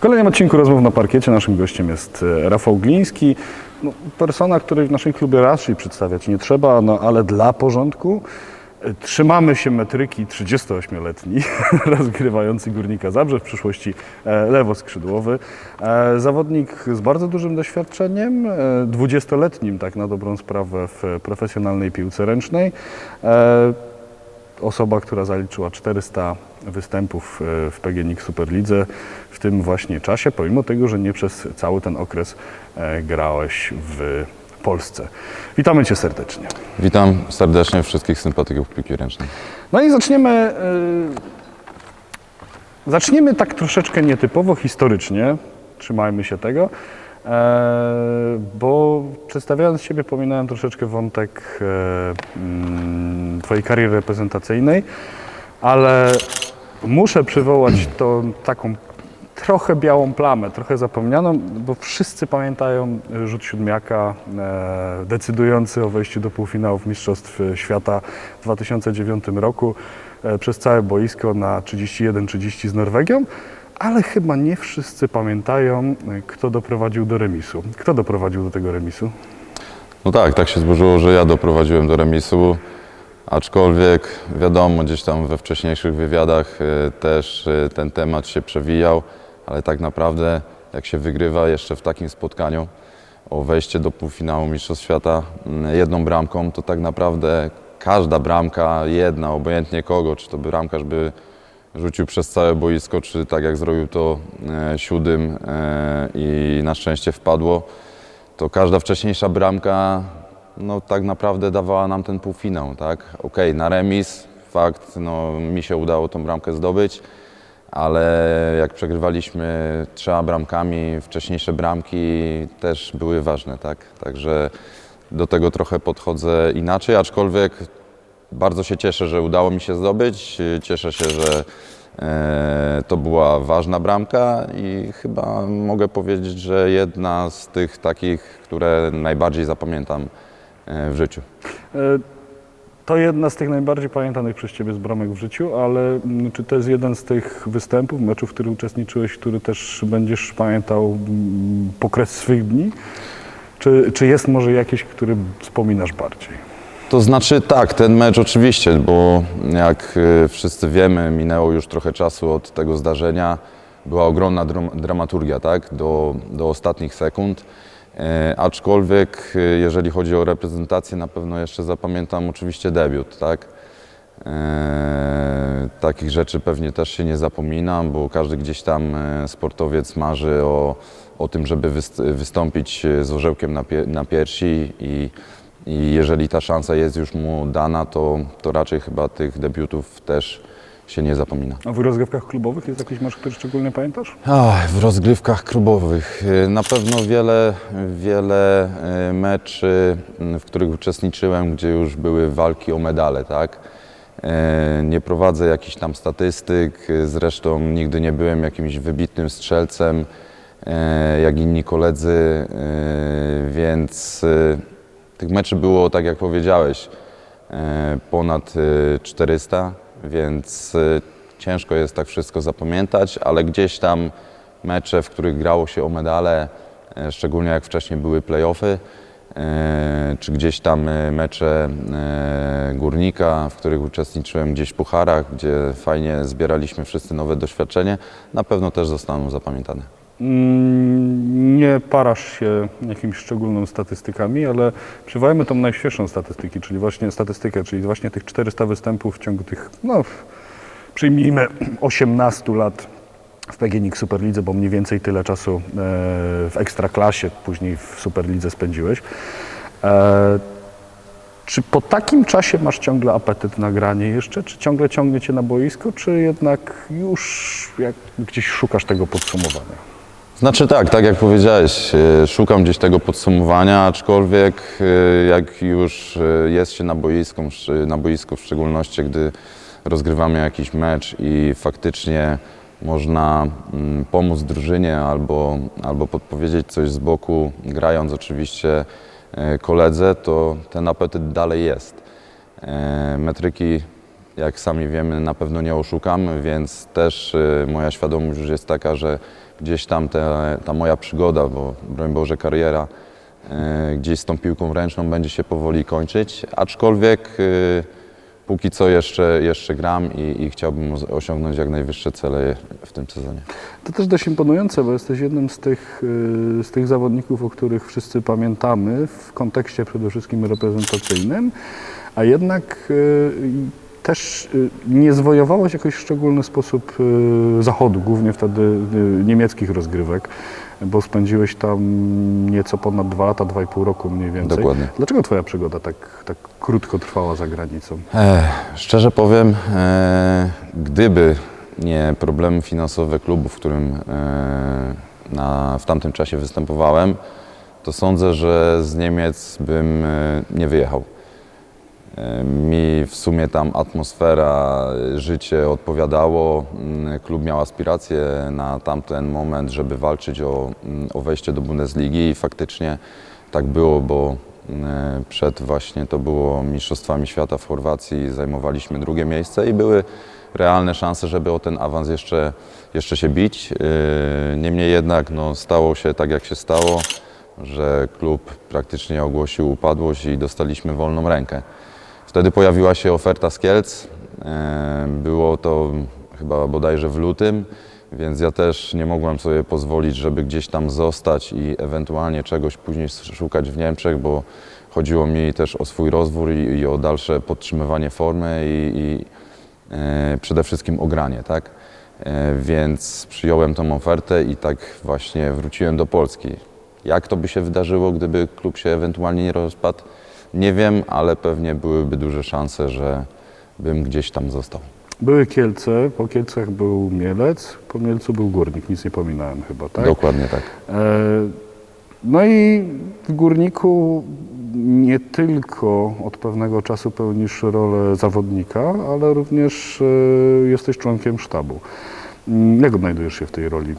W kolejnym odcinku Rozmów na parkiecie naszym gościem jest e, Rafał Gliński. No, persona, której w naszym klubie raczej przedstawiać nie trzeba, no, ale dla porządku e, trzymamy się metryki 38-letni, rozgrywający Górnika Zabrze, w przyszłości e, lewoskrzydłowy. Zawodnik z bardzo dużym doświadczeniem, e, 20-letnim tak na dobrą sprawę w profesjonalnej piłce ręcznej. Osoba, która zaliczyła 400 występów w PGNiG Superlidze tym właśnie czasie, pomimo tego, że nie przez cały ten okres e, grałeś w Polsce. Witamy Cię serdecznie. Witam serdecznie wszystkich sympatyków piłki ręcznej. No i zaczniemy, e, zaczniemy tak troszeczkę nietypowo, historycznie, trzymajmy się tego, e, bo przedstawiając siebie pominąłem troszeczkę wątek mm, Twojej kariery reprezentacyjnej, ale muszę przywołać tą taką trochę białą plamę, trochę zapomnianą, bo wszyscy pamiętają rzut siódmiaka e, decydujący o wejściu do półfinałów Mistrzostw Świata w 2009 roku e, przez całe boisko na 31-30 z Norwegią, ale chyba nie wszyscy pamiętają, e, kto doprowadził do remisu. Kto doprowadził do tego remisu? No tak, tak się złożyło, że ja doprowadziłem do remisu, aczkolwiek wiadomo, gdzieś tam we wcześniejszych wywiadach e, też e, ten temat się przewijał, ale tak naprawdę jak się wygrywa jeszcze w takim spotkaniu o wejście do półfinału Mistrzostw Świata mm, jedną bramką, to tak naprawdę każda bramka, jedna, obojętnie kogo, czy to bramkarz by rzucił przez całe boisko, czy tak jak zrobił to e, siódym e, i na szczęście wpadło, to każda wcześniejsza bramka no, tak naprawdę dawała nam ten półfinał. Tak? Okej, na remis, fakt, no, mi się udało tą bramkę zdobyć, ale jak przegrywaliśmy trzema bramkami, wcześniejsze bramki też były ważne. Tak? Także do tego trochę podchodzę inaczej, aczkolwiek bardzo się cieszę, że udało mi się zdobyć. Cieszę się, że e, to była ważna bramka i chyba mogę powiedzieć, że jedna z tych takich, które najbardziej zapamiętam e, w życiu. To jedna z tych najbardziej pamiętanych przez Ciebie z bramek w życiu, ale mm, czy to jest jeden z tych występów, meczów, w których uczestniczyłeś, który też będziesz pamiętał mm, po kres swych dni? Czy, czy jest może jakiś, który wspominasz bardziej? To znaczy tak, ten mecz oczywiście, bo jak e, wszyscy wiemy, minęło już trochę czasu od tego zdarzenia. Była ogromna dram- dramaturgia, tak, do, do ostatnich sekund. E, aczkolwiek, e, jeżeli chodzi o reprezentację, na pewno jeszcze zapamiętam oczywiście debiut, tak. E, takich rzeczy pewnie też się nie zapominam, bo każdy gdzieś tam sportowiec marzy o, o tym, żeby wyst- wystąpić z orzełkiem na, pie- na piersi i, i jeżeli ta szansa jest już mu dana, to, to raczej chyba tych debiutów też się nie zapomina. A w rozgrywkach klubowych jest jakiś mecz, który szczególnie pamiętasz? Ach, w rozgrywkach klubowych e, na pewno wiele, wiele e, meczy, m, w których uczestniczyłem, gdzie już były walki o medale, tak? Nie prowadzę jakichś tam statystyk, zresztą nigdy nie byłem jakimś wybitnym strzelcem, jak inni koledzy, więc tych meczy było, tak jak powiedziałeś, ponad e, 400, więc e, ciężko jest tak wszystko zapamiętać, ale gdzieś tam mecze, w których grało się o medale, e, szczególnie jak wcześniej były playoffy, e, czy gdzieś tam e, mecze Górnika, w których uczestniczyłem gdzieś w pucharach, gdzie fajnie zbieraliśmy wszyscy nowe doświadczenie, na pewno też zostaną zapamiętane. Mm, Nie parasz się jakimiś szczególnymi statystykami, ale przywołajmy tą najświeższą statystykę, czyli właśnie statystykę, czyli właśnie tych 400 występów w ciągu tych, no przyjmijmy 18 lat w PGNiG Superlidze, bo mniej więcej tyle czasu e, w Ekstraklasie, później w Superlidze spędziłeś. E, Czy po takim czasie masz ciągle apetyt na granie jeszcze? Czy ciągle ciągnie cię na boisko, czy jednak już gdzieś szukasz tego podsumowania? Znaczy tak, tak jak powiedziałeś, e, szukam gdzieś tego podsumowania, aczkolwiek e, jak już e, jest się na boisku, na boisku w szczególności, gdy rozgrywamy jakiś mecz i faktycznie można mm, pomóc drużynie albo, albo podpowiedzieć coś z boku, grając oczywiście koledze, to ten apetyt dalej jest. Metryki jak sami wiemy, na pewno nie oszukam, więc też y, moja świadomość już jest taka, że gdzieś tam ta moja przygoda, bo broń Boże kariera, y, gdzieś z tą piłką ręczną będzie się powoli kończyć, aczkolwiek y, póki co jeszcze, jeszcze gram i, i chciałbym os- osiągnąć jak najwyższe cele w tym sezonie. To też dość imponujące, bo jesteś jednym z tych, z tych zawodników, o których wszyscy pamiętamy w kontekście przede wszystkim reprezentacyjnym, a jednak też y, nie zwojowałeś w jakoś szczególny sposób y, Zachodu, głównie wtedy y, niemieckich rozgrywek, bo spędziłeś tam nieco ponad dwa lata, dwa i pół roku mniej więcej. Dokładnie. Dlaczego twoja przygoda tak, tak krótko trwała za granicą? E, szczerze powiem, e, gdyby nie problemy finansowe klubu, w którym e, na, w tamtym czasie występowałem, to sądzę, że z Niemiec bym e, nie wyjechał. Mi w sumie tam atmosfera, życie odpowiadało. Mm, Klub miał aspiracje na tamten moment, żeby walczyć o, mm, o wejście do Bundesligi i faktycznie tak było, bo mm, przed właśnie to było Mistrzostwami Świata w Chorwacji, zajmowaliśmy drugie miejsce i były realne szanse, żeby o ten awans jeszcze, jeszcze się bić. Yy, Niemniej jednak no, stało się tak, jak się stało, że klub praktycznie ogłosił upadłość i dostaliśmy wolną rękę. Wtedy pojawiła się oferta z Kielc. Było to chyba bodajże w lutym, więc ja też nie mogłem sobie pozwolić, żeby gdzieś tam zostać i ewentualnie czegoś później szukać w Niemczech, bo chodziło mi też o swój rozwój i, i o dalsze podtrzymywanie formy i, i e, przede wszystkim o granie, tak? E, Więc przyjąłem tą ofertę i tak właśnie wróciłem do Polski. Jak to by się wydarzyło, gdyby klub się ewentualnie nie rozpadł? Nie wiem, ale pewnie byłyby duże szanse, że bym gdzieś tam został. Były Kielce, po Kielcach był Mielec, po Mielcu był Górnik, nic nie pominąłem chyba, tak? Dokładnie tak. E, No i w Górniku nie tylko od pewnego czasu pełnisz rolę zawodnika, ale również e, jesteś członkiem sztabu. Mm, Jak odnajdujesz się w tej roli?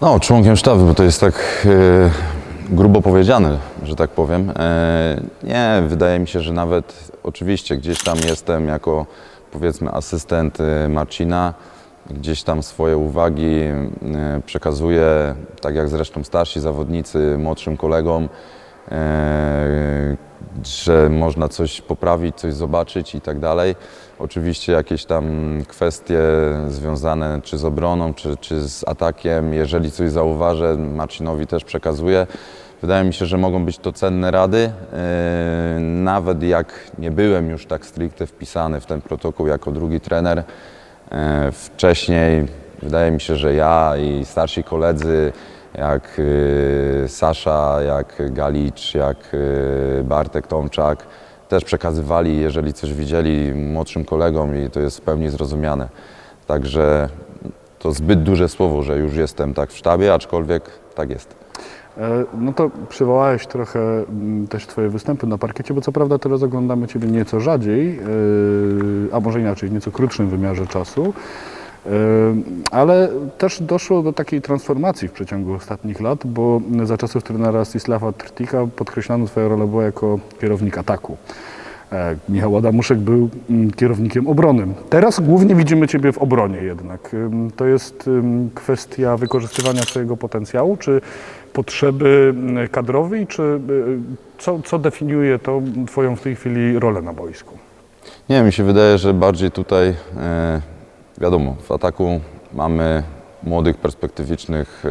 No, członkiem sztabu, bo to jest tak e, grubo powiedziane, że tak powiem. E, nie, wydaje mi się, że nawet oczywiście gdzieś tam jestem jako powiedzmy asystent e, Marcina, gdzieś tam swoje uwagi e, przekazuję, tak jak zresztą starsi zawodnicy młodszym kolegom, że można coś poprawić, coś zobaczyć i tak dalej. Oczywiście jakieś tam kwestie związane czy z obroną, czy, czy z atakiem, jeżeli coś zauważę, Marcinowi też przekazuję. Wydaje mi się, że mogą być to cenne rady. Yy, Nawet jak nie byłem już tak stricte wpisany w ten protokół jako drugi trener, yy, wcześniej wydaje mi się, że ja i starsi koledzy, jak yy, Sasza, jak Galicz, jak Bartek Tomczak, też przekazywali, jeżeli coś widzieli młodszym kolegom i to jest w pełni zrozumiane. Także to zbyt duże słowo, że już jestem tak w sztabie, aczkolwiek tak jest. E, No to przywołałeś trochę mm, też Twoje występy na parkiecie, bo co prawda teraz oglądamy Ciebie nieco rzadziej, e, a może inaczej, w nieco krótszym wymiarze czasu, e, ale też doszło do takiej transformacji w przeciągu ostatnich lat, bo za czasów trenera Stisława Trtika podkreślano Twoja rola była jako kierownik ataku. E, Michał Adamuszek był mm, kierownikiem obrony. Teraz głównie widzimy Ciebie w obronie jednak. To jest kwestia wykorzystywania Twojego potencjału, czy potrzeby mm, kadrowej, czy y, co, co definiuje to Twoją w tej chwili rolę na boisku? Nie, mi się wydaje, że bardziej tutaj, e, wiadomo, w ataku mamy młodych, perspektywicznych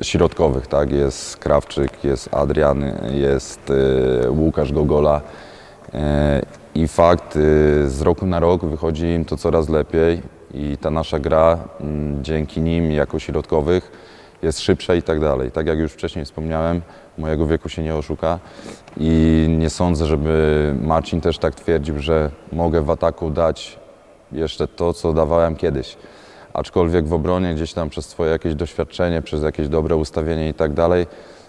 e, środkowych, tak? Jest Krawczyk, jest Adrian, jest e, Łukasz Gogola. E, I fakt, e, z roku na rok wychodzi im to coraz lepiej i ta nasza gra dzięki nim jako środkowych jest szybsza i tak dalej. Tak jak już wcześniej wspomniałem, mojego wieku się nie oszuka i nie sądzę, żeby Marcin też tak twierdził, że mogę w ataku dać jeszcze to, co dawałem kiedyś. Aczkolwiek w obronie gdzieś tam przez swoje jakieś doświadczenie, przez jakieś dobre ustawienie i tak dalej,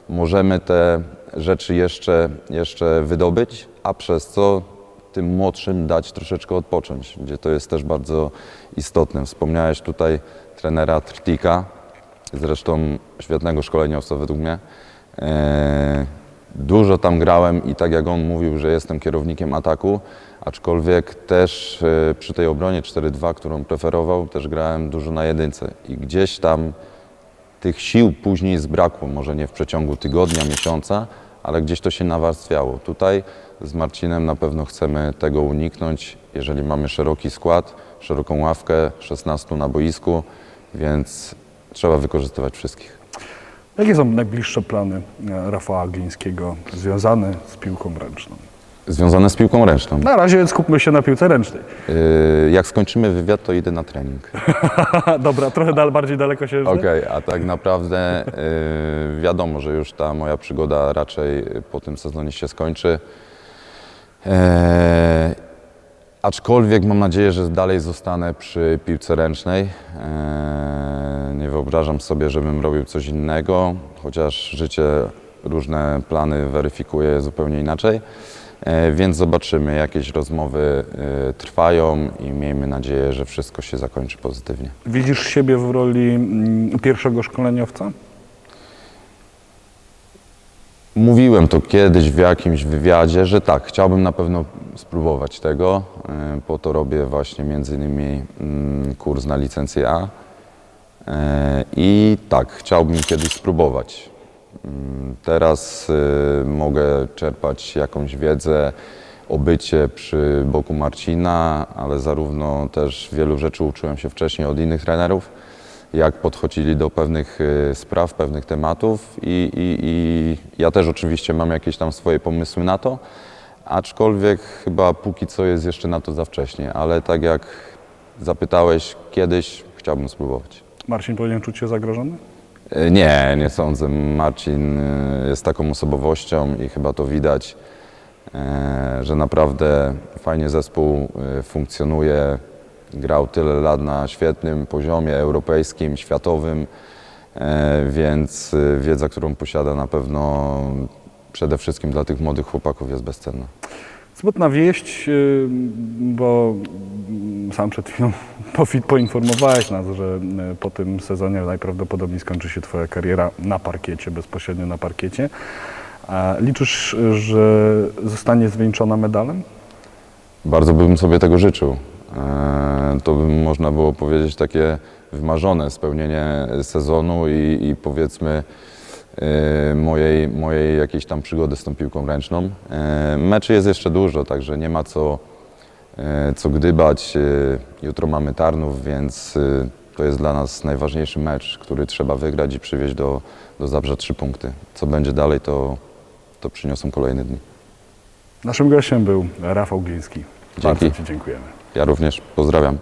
możemy te rzeczy jeszcze, jeszcze wydobyć, a przez co tym młodszym dać troszeczkę odpocząć, gdzie to jest też bardzo istotne. Wspomniałeś tutaj trenera Trtika, zresztą świetnego szkoleniowca według mnie. Eee, Dużo tam grałem i tak jak on mówił, że jestem kierownikiem ataku, Aczkolwiek też e, przy tej obronie 4-2, którą preferował, też grałem dużo na jedynce. I gdzieś tam tych sił później zbrakło, może nie w przeciągu tygodnia, miesiąca, ale gdzieś to się nawarstwiało. Tutaj z Marcinem na pewno chcemy tego uniknąć, jeżeli mamy szeroki skład, szeroką ławkę, 16 na boisku, więc trzeba wykorzystywać wszystkich. Jakie są najbliższe plany e, Rafała Glińskiego związane z piłką ręczną? Związane z piłką ręczną. Na razie skupmy się na piłce ręcznej. Yy, Jak skończymy wywiad, to idę na trening. Dobra, trochę dal, bardziej daleko się Okej, a tak naprawdę yy, wiadomo, że już ta moja przygoda raczej po tym sezonie się skończy. Eee, aczkolwiek mam nadzieję, że dalej zostanę przy piłce ręcznej. Eee, nie wyobrażam sobie, żebym robił coś innego, chociaż życie różne plany weryfikuje zupełnie inaczej. Eee, więc zobaczymy, jakieś rozmowy yy, trwają i miejmy nadzieję, że wszystko się zakończy pozytywnie. Widzisz siebie w roli mm, pierwszego szkoleniowca? Mówiłem to kiedyś w jakimś wywiadzie, że tak, chciałbym na pewno spróbować tego. E, Po to robię właśnie między innymi mm, kurs na licencję A. E, I tak, chciałbym kiedyś spróbować. Mm, Teraz e, mogę czerpać jakąś wiedzę o bycie przy boku Marcina, ale zarówno też wielu rzeczy uczyłem się wcześniej od innych trenerów jak podchodzili do pewnych y, spraw, pewnych tematów i, i, i ja też oczywiście mam jakieś tam swoje pomysły na to, aczkolwiek chyba póki co jest jeszcze na to za wcześnie, ale tak jak zapytałeś kiedyś, chciałbym spróbować. Marcin powinien czuć się zagrożony? Y, Nie, nie sądzę. Marcin y, jest taką osobowością i chyba to widać, y, że naprawdę fajnie zespół funkcjonuje. Grał tyle lat na świetnym poziomie europejskim, światowym, więc wiedza, którą posiada na pewno przede wszystkim dla tych młodych chłopaków jest bezcenna. Smutna wieść, yy, bo mm, sam przed chwilą poinformowałeś nas, że yy, po tym sezonie najprawdopodobniej skończy się Twoja kariera na parkiecie, bezpośrednio na parkiecie. Liczysz, że zostanie zwieńczona medalem? Bardzo bym sobie tego życzył. E, To by można było powiedzieć takie wymarzone spełnienie sezonu i, i powiedzmy mojej, mojej jakiejś tam przygody z tą piłką ręczną. E, Meczy jest jeszcze dużo, także nie ma co, e, co gdybać. E, Jutro mamy Tarnów, więc e, to jest dla nas najważniejszy mecz, który trzeba wygrać i przywieźć do, do Zabrza trzy punkty. Co będzie dalej, to, to przyniosą kolejne dni. Naszym gościem był Rafał Gliński. Dzięki. Bardzo Ci dziękujemy. Ja również pozdrawiam.